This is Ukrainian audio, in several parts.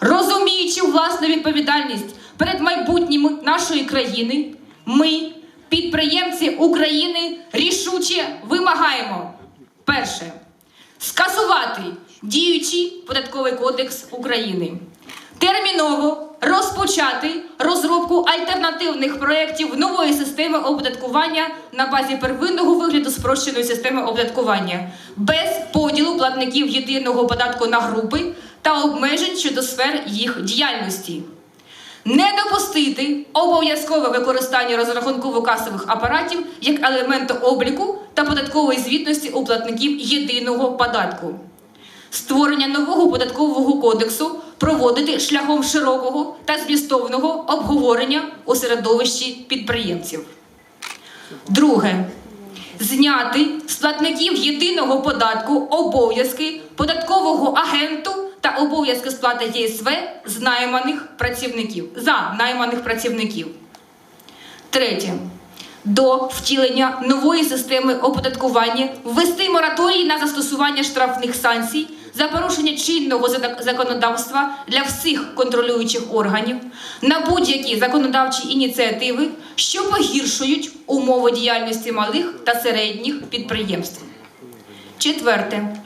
Розуміючи власну відповідальність перед майбутнім нашої країни, ми, підприємці України, рішуче вимагаємо перше скасувати діючий податковий кодекс України, терміново розпочати розробку альтернативних проєктів нової системи оподаткування на базі первинного вигляду спрощеної системи оподаткування без поділу платників єдиного податку на групи та обмежень щодо сфер їх діяльності. Не допустити обов'язкове використання розрахунково-касових апаратів як елементу обліку та податкової звітності у платників єдиного податку. Створення нового податкового кодексу проводити шляхом широкого та змістовного обговорення у середовищі підприємців. Друге. Зняти з платників єдиного податку обов'язки податкового агенту та обов'язки сплати ЄСВ з найманих працівників за найманих працівників. Третє. До втілення нової системи оподаткування ввести мораторій на застосування штрафних санкцій за порушення чинного законодавства для всіх контролюючих органів на будь-які законодавчі ініціативи, що погіршують умови діяльності малих та середніх підприємств. Четверте.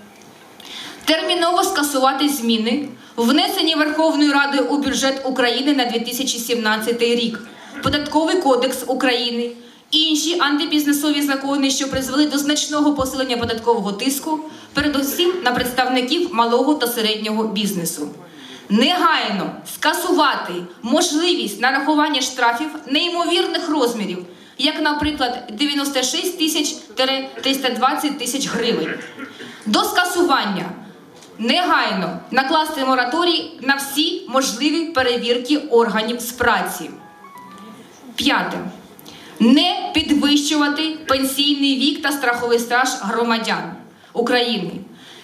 Терміново скасувати зміни, внесені Верховною Радою у бюджет України на 2017 рік, Податковий кодекс України, інші антибізнесові закони, що призвели до значного посилення податкового тиску, передусім на представників малого та середнього бізнесу. Негайно скасувати можливість нарахування штрафів неймовірних розмірів, як, наприклад, 96 тисяч 320 тисяч гривень. До скасування негайно накласти мораторій на всі можливі перевірки органів з праці. П'яте. Не підвищувати пенсійний вік та страховий стаж громадян України.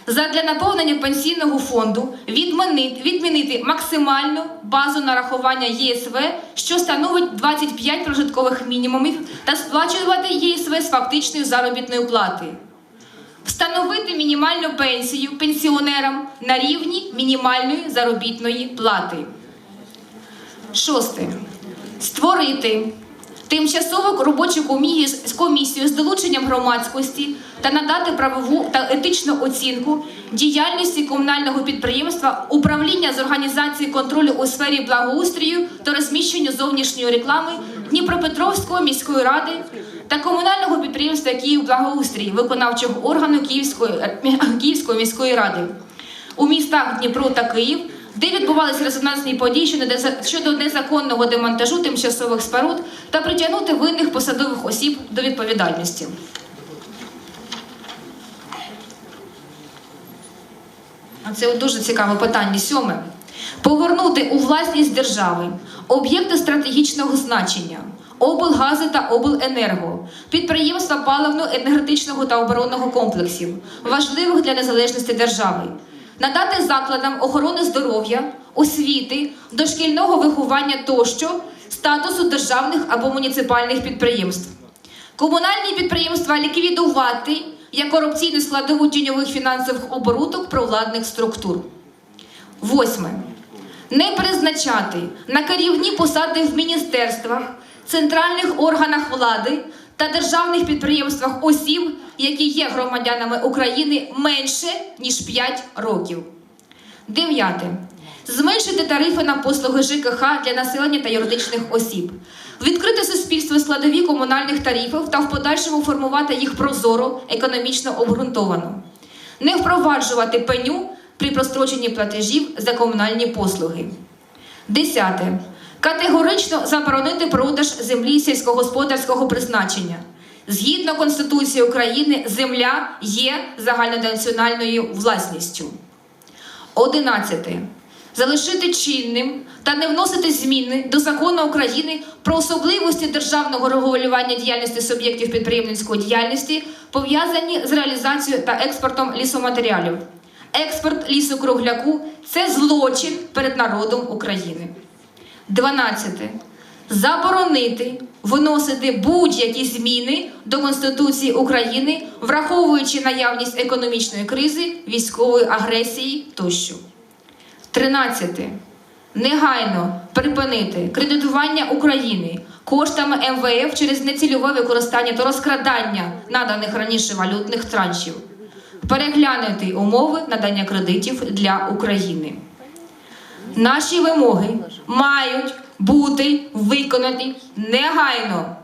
Задля наповнення пенсійного фонду відмінити, відмінити максимальну базу нарахування ЄСВ, що становить 25 прожиткових мінімумів, та сплачувати ЄСВ з фактичної заробітної плати. Встановити мінімальну пенсію пенсіонерам на рівні мінімальної заробітної плати. Шосте. Створити тимчасову робочу комісію з долученням громадськості та надати правову та етичну оцінку діяльності комунального підприємства управління з організації контролю у сфері благоустрою та розміщенню зовнішньої реклами Дніпропетровської міської ради та комунального підприємства Київ благоустрій виконавчого органу Київської, е, Київської міської ради у містах Дніпро та Київ, де відбувалися резонансні події щодо незаконного демонтажу тимчасових споруд та притягнути винних посадових осіб до відповідальності. Це дуже цікаве питання. Сьоме. Повернути у власність держави об'єкти стратегічного значення, облгази та обленерго, підприємства паливно-енергетичного та оборонного комплексів, важливих для незалежності держави, надати закладам охорони здоров'я, освіти, дошкільного виховання тощо статусу державних або муніципальних підприємств. Комунальні підприємства ліквідувати як корупційну складову тіньових фінансових оборудок провладних структур. Восьме. Не призначати на керівні посади в міністерствах, центральних органах влади та державних підприємствах осіб, які є громадянами України менше ніж 5 років. Дев'яте. Зменшити тарифи на послуги ЖКХ для населення та юридичних осіб. Відкрити суспільству складові комунальних тарифів та в подальшому формувати їх прозоро, економічно обґрунтовано. Не впроваджувати пеню при простроченні платежів за комунальні послуги. Десяте. Категорично заборонити продаж землі сільськогосподарського призначення. Згідно Конституції України, земля є загальнонаціональною власністю. Одинадцяте. Залишити чинним та не вносити зміни до закону України про особливості державного регулювання діяльності суб'єктів підприємницької діяльності, пов'язані з реалізацією та експортом лісоматеріалів. Експорт лісокругляку це злочин перед народом України. 12. Заборонити вносити будь-які зміни до Конституції України, враховуючи наявність економічної кризи, військової агресії тощо. 13. негайно припинити кредитування України коштами МВФ через нецільове використання та розкрадання наданих раніше валютних траншів, переглянути умови надання кредитів для України. Наші вимоги мають бути виконані негайно.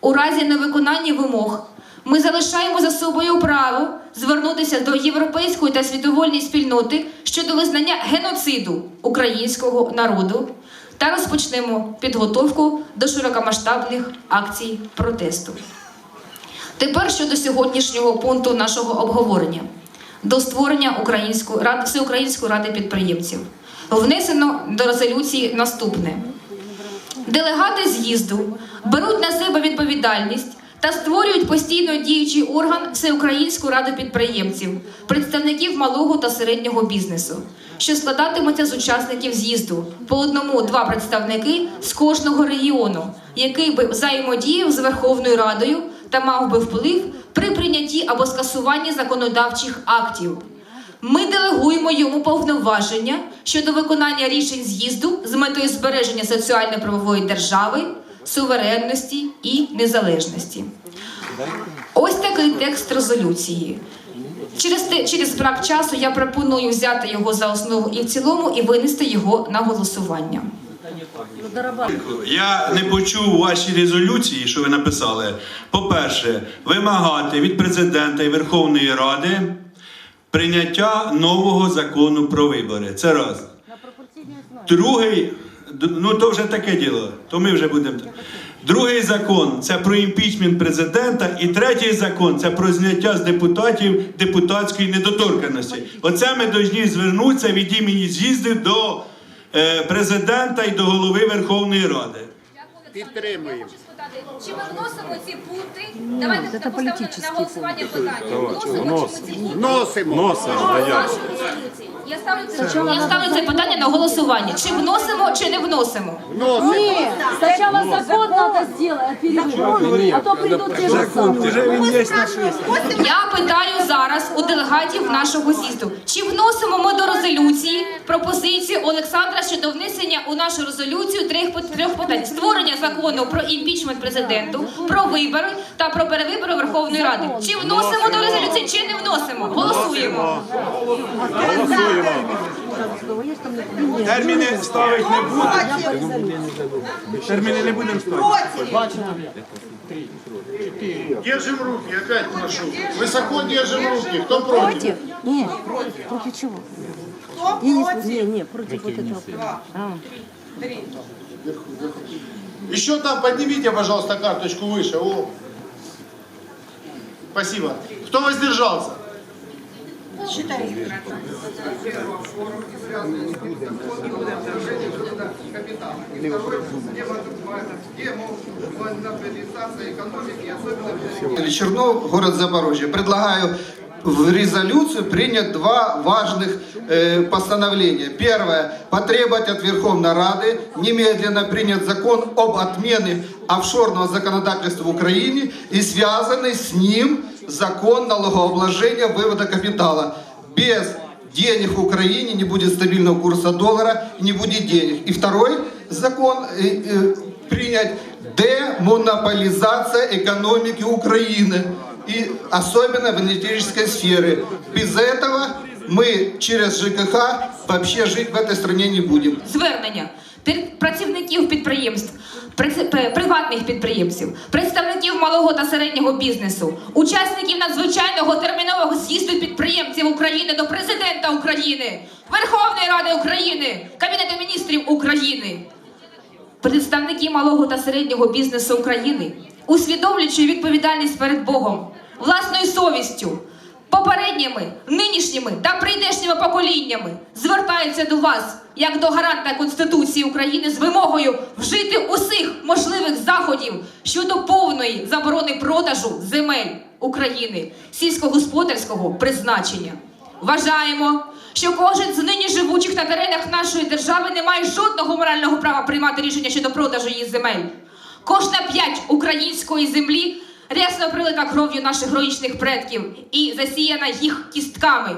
У разі невиконання вимог ми залишаємо за собою право звернутися до європейської та світової спільноти щодо визнання геноциду українського народу та розпочнемо підготовку до широкомасштабних акцій протесту. Тепер щодо сьогоднішнього пункту нашого обговорення до створення ради всеукраїнської ради підприємців. Внесено до резолюції наступне: делегати з'їзду беруть на себе відповідальність та створюють постійно діючий орган Всеукраїнську раду підприємців, представників малого та середнього бізнесу, що складатиметься з учасників з'їзду по одному-два представники з кожного регіону, який би взаємодіяв з Верховною Радою та мав би вплив при прийнятті або скасуванні законодавчих актів. Ми делегуємо йому повноваження щодо виконання рішень з'їзду з метою збереження соціально-правової держави, суверенності і незалежності. Ось такий текст резолюції. Через, те, через брак часу я пропоную взяти його за основу і в цілому і винести його на голосування. Я не почув у вашій резолюції, що ви написали. По-перше, вимагати від президента і Верховної Ради прийняття нового закону про вибори. Це раз. Другий, ну то вже таке діло, то ми вже будемо. Другий закон це про імпічмент президента, і третій закон це про зняття з депутатів депутатської недоторканності. Оце ми повинні звернутися від імені з'їзду до е, президента і до голови Верховної Ради. Підтримуємо. Я чи ми вносимо ці пункти? Давайте поставимо на голосування питання. Вносимо чи ми ці пункти? Носимо. Наші резолюції. Я ставлю це я ставлю це питання на голосування. Чи вносимо, чи не вносимо? Носимо. Нет, сначала закон надо сделать, а то же самые. Я питаю зараз у делегатів нашого з'їзду, чи вносимо ми до резолюції пропозицію Олександра щодо внесення у нашу резолюцію трьох трьох питань: створення закону про імпічмент президенту, про вибори та про перевибори Верховної Ради. Чи вносимо до резолюції, чи не вносимо? Голосуємо. Терміни ставити не будемо. Терміни не будемо ставити. Держим руки, опять прошу. Высоко держим руки. Кто против? Нет, против чего? Я не, не, не, против вот этого. А. Еще там поднимите, пожалуйста, карточку выше. О. Спасибо. Кто воздержался? Чернов, город Запорожье. Предлагаю в резолюцию принять два важных э, постановления. Первое. Потребовать от Верховной Рады немедленно принять закон об отмене офшорного законодательства в Украине и связанный с ним закон налогообложения вывода капитала. Без денег в Украине не будет стабильного курса доллара, и не будет денег. И второй закон э, э, принять демонополизация экономики Украины и особенно в энергетической сфере. Без этого мы через ЖКХ вообще жить в этой стране не будем. Звернення під- працівників підприємств, приватних підприємців, представників малого та середнього бізнесу, учасників надзвичайного термінового з'їзду підприємців України до президента України, Верховної Ради України, Кабінету міністрів України. Представники малого та середнього бізнесу України, усвідомлюючи відповідальність перед Богом, власною совістю, попередніми, нинішніми та поколіннями, звертаються до вас як до гаранта Конституції України з вимогою вжити усіх можливих заходів щодо повної заборони продажу земель України сільськогосподарського призначення. Вважаємо, що кожен з нині живучих на теренах нашої держави не має жодного морального права приймати рішення щодо продажу її земель. Кожна п'ять української землі рясно прилита кров'ю наших героїчних предків і засіяна їх кістками.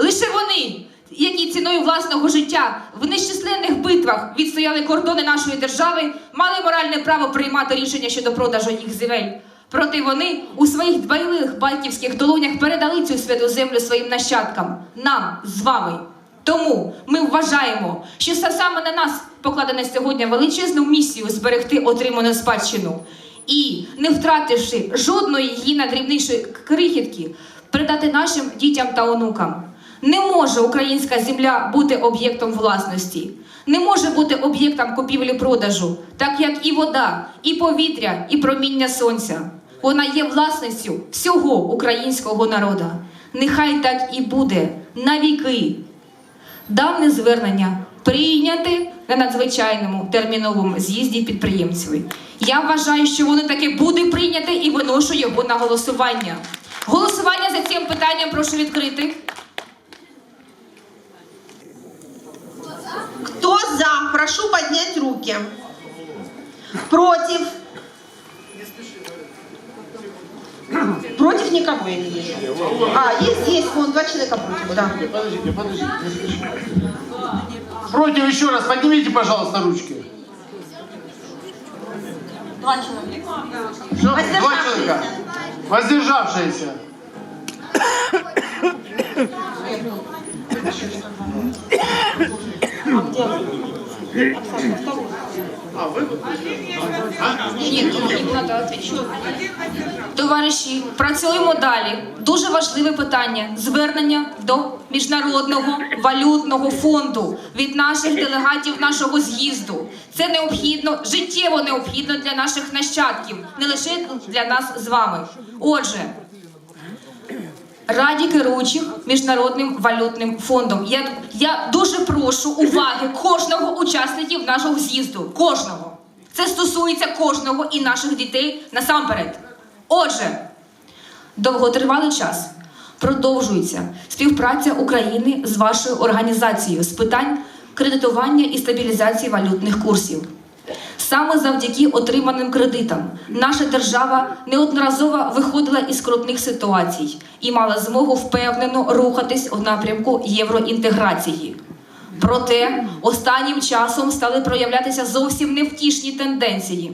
Лише вони, які ціною власного життя в нещисленних битвах відстояли кордони нашої держави, мали моральне право приймати рішення щодо продажу їх земель. Проте вони у своїх дбайливих батьківських долонях передали цю святу землю своїм нащадкам, нам з вами. Тому ми вважаємо, що це саме на нас покладено сьогодні величезну місію зберегти отриману спадщину і, не втративши жодної її надрібнішої крихітки, передати нашим дітям та онукам. Не може українська земля бути об'єктом власності, не може бути об'єктом купівлі-продажу, так як і вода, і повітря, і проміння сонця. Вона є власністю всього українського народу. Нехай так і буде навіки. Дане звернення прийняти на надзвичайному терміновому з'їзді підприємців. Я вважаю, що воно таки буде прийняте і виношу його на голосування. Голосування за цим питанням прошу відкрити. Прошу поднять руки. Против? Против никого я не вижу. А, есть, есть, вон два человека против, да. Подождите, подождите. не спешите. Против еще раз, поднимите, пожалуйста, ручки. Два человека. Все, два человека. Воздержавшиеся. Ні, їм треба відповідати. Товариші, працюємо далі. Дуже важливе питання звернення до міжнародного валютного фонду від наших делегатів нашого з'їзду. Це необхідно, життєво необхідно для наших нащадків, не лише для нас з вами. Отже. Раді керуючих міжнародним валютним фондом. Я, я дуже прошу уваги кожного учасників нашого з'їзду. Кожного. Це стосується кожного і наших дітей насамперед. Отже, довготривалий час продовжується співпраця України з вашою організацією з питань кредитування і стабілізації валютних курсів. Саме завдяки отриманим кредитам наша держава неодноразово виходила із скрутних ситуацій і мала змогу впевнено рухатись у напрямку євроінтеграції. Проте останнім часом стали проявлятися зовсім невтішні тенденції.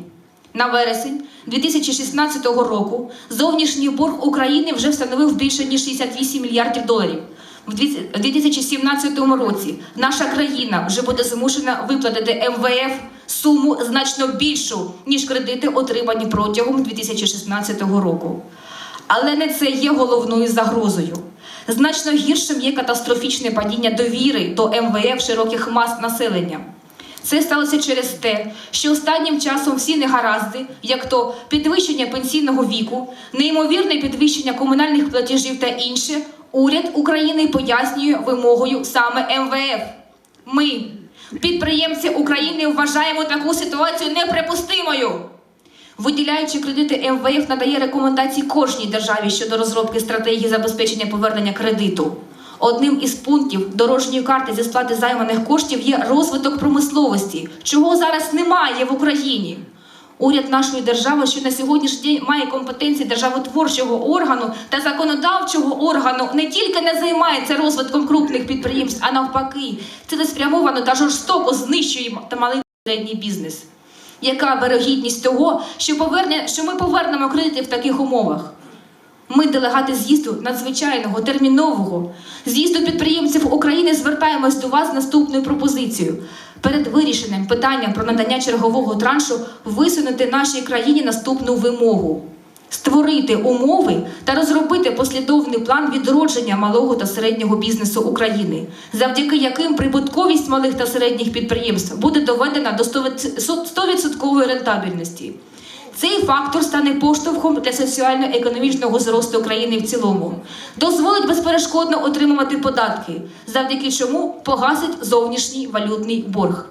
На вересень 2016 року зовнішній борг України вже встановив більше ніж 68 мільярдів доларів. В 2017 році наша країна вже буде змушена виплатити МВФ суму значно більшу, ніж кредити, отримані протягом 2016 року. Але не це є головною загрозою. Значно гіршим є катастрофічне падіння довіри до МВФ широких мас населення. Це сталося через те, що останнім часом всі негаразди, як то підвищення пенсійного віку, неймовірне підвищення комунальних платежів та інше, уряд України пояснює вимогою саме МВФ. Ми, підприємці України, вважаємо таку ситуацію неприпустимою. Виділяючи кредити, МВФ надає рекомендації кожній державі щодо розробки стратегії забезпечення повернення кредиту. Одним із пунктів дорожньої карти зі сплати займаних коштів є розвиток промисловості, чого зараз немає в Україні. Уряд нашої держави, що на сьогоднішній день має компетенції державотворчого органу та законодавчого органу, не тільки не займається розвитком крупних підприємств, а навпаки, цілеспрямовано та жорстоко знищує та малий середній бізнес. Яка вирогідність того, що, поверне, що ми повернемо кредити в таких умовах? Ми, делегати з'їзду надзвичайного термінового з'їзду підприємців України, звертаємось до вас з наступною пропозицією. Перед вирішенням питання про надання чергового траншу висунути нашій країні наступну вимогу. Створити умови та розробити послідовний план відродження малого та середнього бізнесу України, завдяки яким прибутковість малих та середніх підприємств буде доведена до 100% рентабельності. Цей фактор стане поштовхом для соціально-економічного зросту країни в цілому, дозволить безперешкодно отримувати податки, завдяки чому погасить зовнішній валютний борг.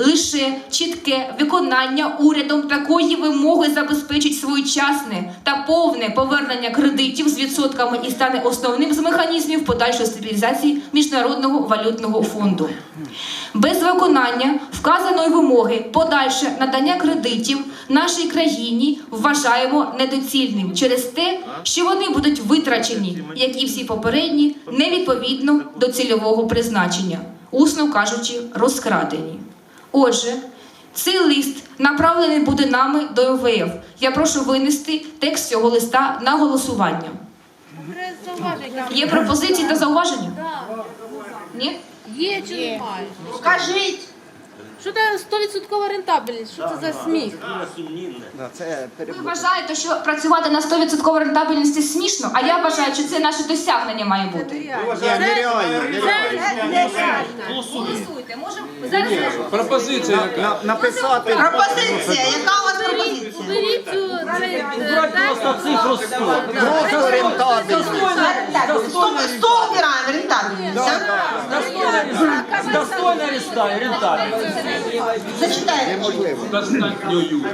Лише чітке виконання урядом такої вимоги забезпечить своєчасне та повне повернення кредитів з відсотками і стане основним з механізмів подальшої стабілізації міжнародного валютного фонду. Без виконання вказаної вимоги подальше надання кредитів нашій країні вважаємо недоцільним через те, що вони будуть витрачені, як і всі попередні, невідповідно до цільового призначення, усно кажучи, розкрадені. Отже, цей лист направлений буде нами до ОВФ. Я прошу винести текст цього листа на голосування. Є пропозиції та зауваження? Ні? Є чи немає? Скажіть. Що це 100% рентабельність? Що це за сміх? Ви вважаєте, що працювати на 100% рентабельності смішно, а я вважаю, що це наше досягнення має бути. Голосуйте, може зараз Пропозиція яка? написати. Пропозиція. Яка у вас пропозиція? Беріть цю цей е, просто рентабельність. Так, Сто сто убираємо рентабельність. Достойно Достойна листа, рентабельність. Зачитайте. Неможливо. Достатньою.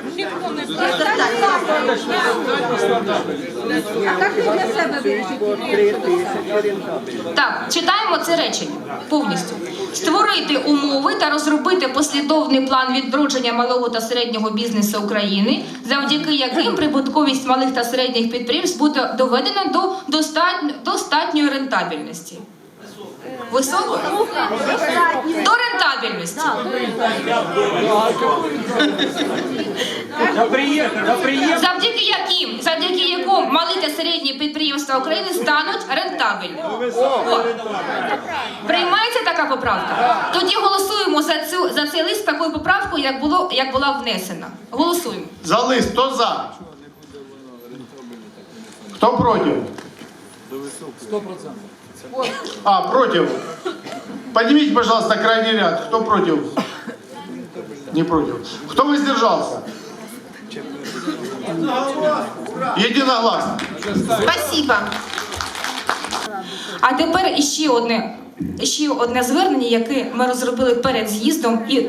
для себе рентабельність. так читаємо це речення повністю. Створити умови та розробити послідовний план відродження малого та середнього бізнесу України, завдяки яким прибутковість малих та середніх підприємств буде доведена до достатньо, достатньої рентабельності. Високої? До рентабельності. Завдяки яким, завдяки якому малі та середні підприємства України стануть рентабельними. О, приймається така поправка? Тоді голосуємо за цю за цей лист такою поправкою, як було як була внесена. Голосуємо. За лист, кто за? Кто против? А, против. Поднимите, пожалуйста, крайний ряд. Кто против? Не против. Кто воздержался? Единогласно. Спасибо. А тепер іще одне, іще одне звернення, яке ми розробили перед з'їздом, і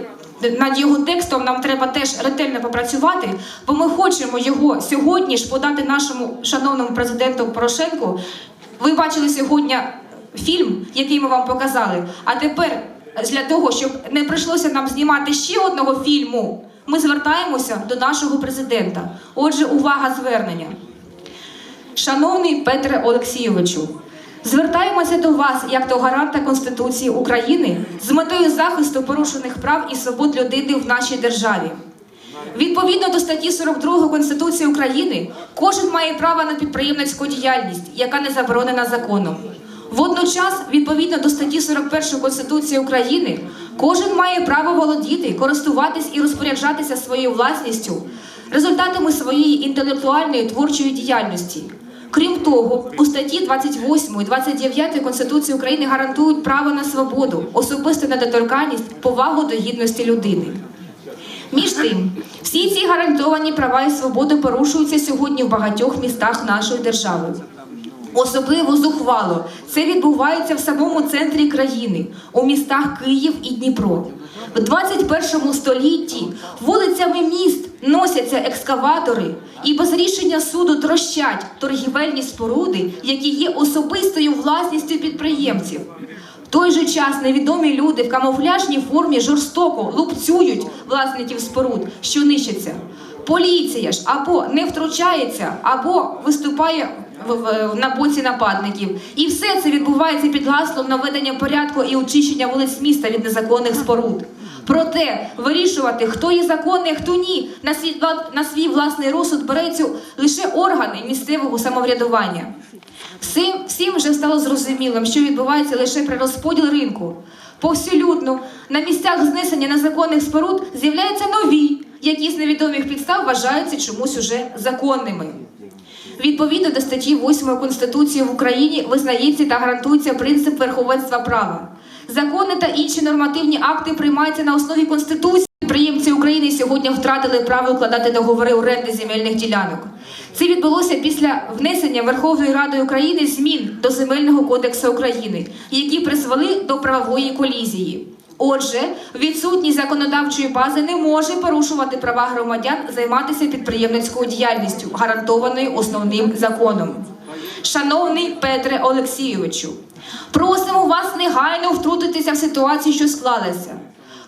над його текстом нам треба теж ретельно попрацювати, бо ми хочемо його сьогодні ж подати нашому шановному президенту Порошенку. Ви бачили сьогодні фільм, який ми вам показали. А тепер для того, щоб не прийшлося нам знімати ще одного фільму, ми звертаємося до нашого президента. Отже, увага звернення. Шановний Петре Олексійовичу, звертаємося до вас як до гаранта Конституції України з метою захисту порушених прав і свобод людини в нашій державі. Відповідно до статті 42 Конституції України, кожен має право на підприємницьку діяльність, яка не заборонена законом. Водночас, відповідно до статті 41 Конституції України, кожен має право володіти, користуватись і розпоряджатися своєю власністю, результатами своєї інтелектуальної творчої діяльності. Крім того, у статті 28 і 29 Конституції України гарантують право на свободу, особисту недоторканність, повагу до гідності людини. Між тим, всі ці гарантовані права і свободи порушуються сьогодні в багатьох містах нашої держави. Особливо зухвало це відбувається в самому центрі країни, у містах Київ і Дніпро. В 21 столітті вулицями міст носяться екскаватори і без рішення суду трощать торгівельні споруди, які є особистою власністю підприємців. В той же час невідомі люди в камуфляжній формі жорстоко лупцюють власників споруд, що нищаться. Поліція ж або не втручається, або виступає на боці нападників. І все це відбувається під гаслом наведення порядку і очищення вулиць міста від незаконних споруд. Проте вирішувати, хто є законний, а хто ні, на свій, на свій власний розсуд береться лише органи місцевого самоврядування. Всім, всім вже стало зрозумілим, що відбувається лише при розподіл ринку. Повсюлюдно на місцях знесення незаконних споруд з'являються нові, які з невідомих підстав вважаються чомусь уже законними. Відповідно до статті 8 Конституції в Україні визнається та гарантується принцип верховенства права. Закони та інші нормативні акти приймаються на основі Конституції. Підприємці України сьогодні втратили право укладати договори оренди земельних ділянок. Це відбулося після внесення Верховною Радою України змін до Земельного кодексу України, які призвели до правової колізії. Отже, відсутність законодавчої бази не може порушувати права громадян займатися підприємницькою діяльністю, гарантованою основним законом. Шановний Петре Олексійовичу, просимо вас негайно втрутитися в ситуацію, що склалася.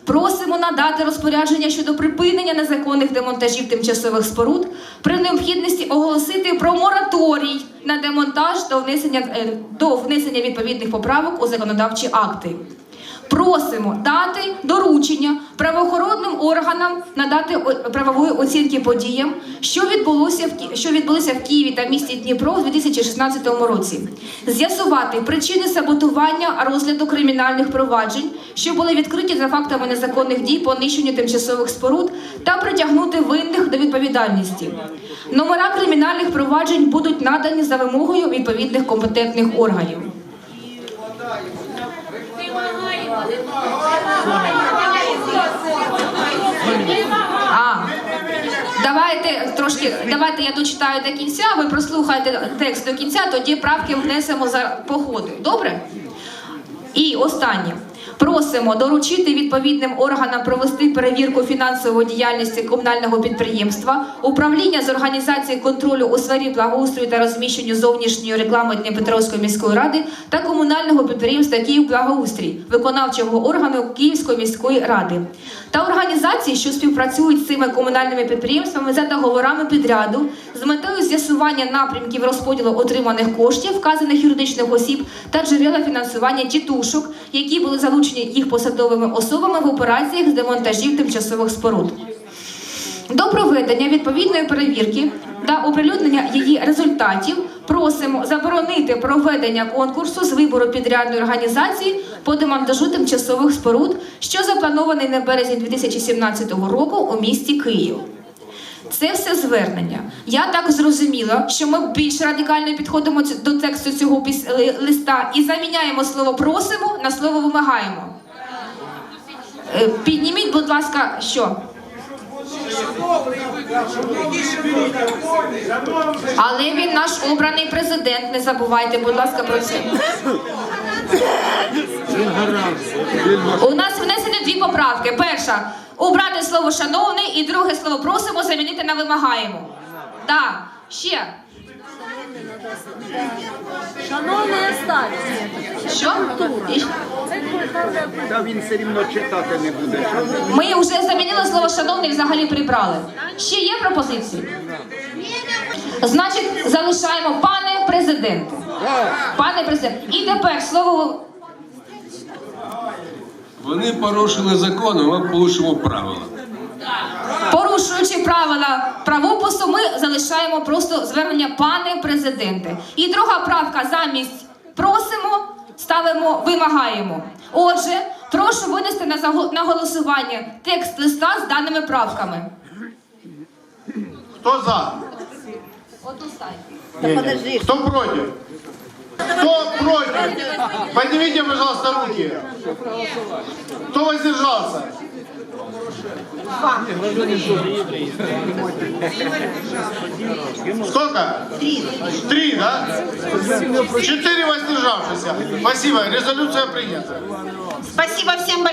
Просимо надати розпорядження щодо припинення незаконних демонтажів тимчасових споруд при необхідності оголосити про мораторій на демонтаж до внесення, е, до внесення відповідних поправок у законодавчі акти. Просимо дати доручення правоохоронним органам надати правової оцінки подіям, що відбулося в що відбулися в Києві та місті Дніпро у 2016 році, з'ясувати причини саботування розгляду кримінальних проваджень, що були відкриті за фактами незаконних дій по нищенню тимчасових споруд, та притягнути винних до відповідальності. Номера кримінальних проваджень будуть надані за вимогою відповідних компетентних органів. А, давайте трошки, давайте я дочитаю до кінця, ви прослухайте текст до кінця, тоді правки внесемо за походу. Добре? І останнє. Просимо доручити відповідним органам провести перевірку фінансової діяльності комунального підприємства, управління з організації контролю у сфері благоустрою та розміщенню зовнішньої реклами Дніпропетровської міської ради та комунального підприємства «Київблагоустрій», виконавчого органу Київської міської ради. Та організацій, що співпрацюють з цими комунальними підприємствами за договорами підряду з метою з'ясування напрямків розподілу отриманих коштів, вказаних юридичних осіб та джерела фінансування тітушок, які були залучені їх посадовими особами в операціях з демонтажів тимчасових споруд. До проведення відповідної перевірки та оприлюднення її результатів просимо заборонити проведення конкурсу з вибору підрядної організації по демонтажу тимчасових споруд, що запланований на березні 2017 року у місті Київ. Це все звернення. Я так зрозуміла, що ми більш радикально підходимо до тексту цього листа і заміняємо слово просимо на слово вимагаємо. Е, Підніміть, будь ласка, що? Але він наш обраний президент. Не забувайте, будь ласка, про це. У нас внесені дві поправки. Перша убрати слово шановний і друге слово просимо замінити на вимагаємо. Так, ще. Шановний оставить. Що? І- Та він все рівно читати не буде. Ми вже замінили слово шановний, взагалі прибрали. Ще є пропозиції? Значить, залишаємо пане президенте. Пане президент. І тепер слово Вони порушили закон, а ми порушимо правила. Порушуючи правила правопису, ми залишаємо просто звернення пане президенте. І друга правка замість просимо, ставимо вимагаємо. Отже, прошу винести на заго- на голосування текст листа з даними правками. Кто за? Не. Кто против? Кто против? Поднимите, пожалуйста, руки. Кто воздержался? Сколько? Три. Да? Четыре воздержавшихся. Спасибо, резолюция принята. Спасибо всем большое.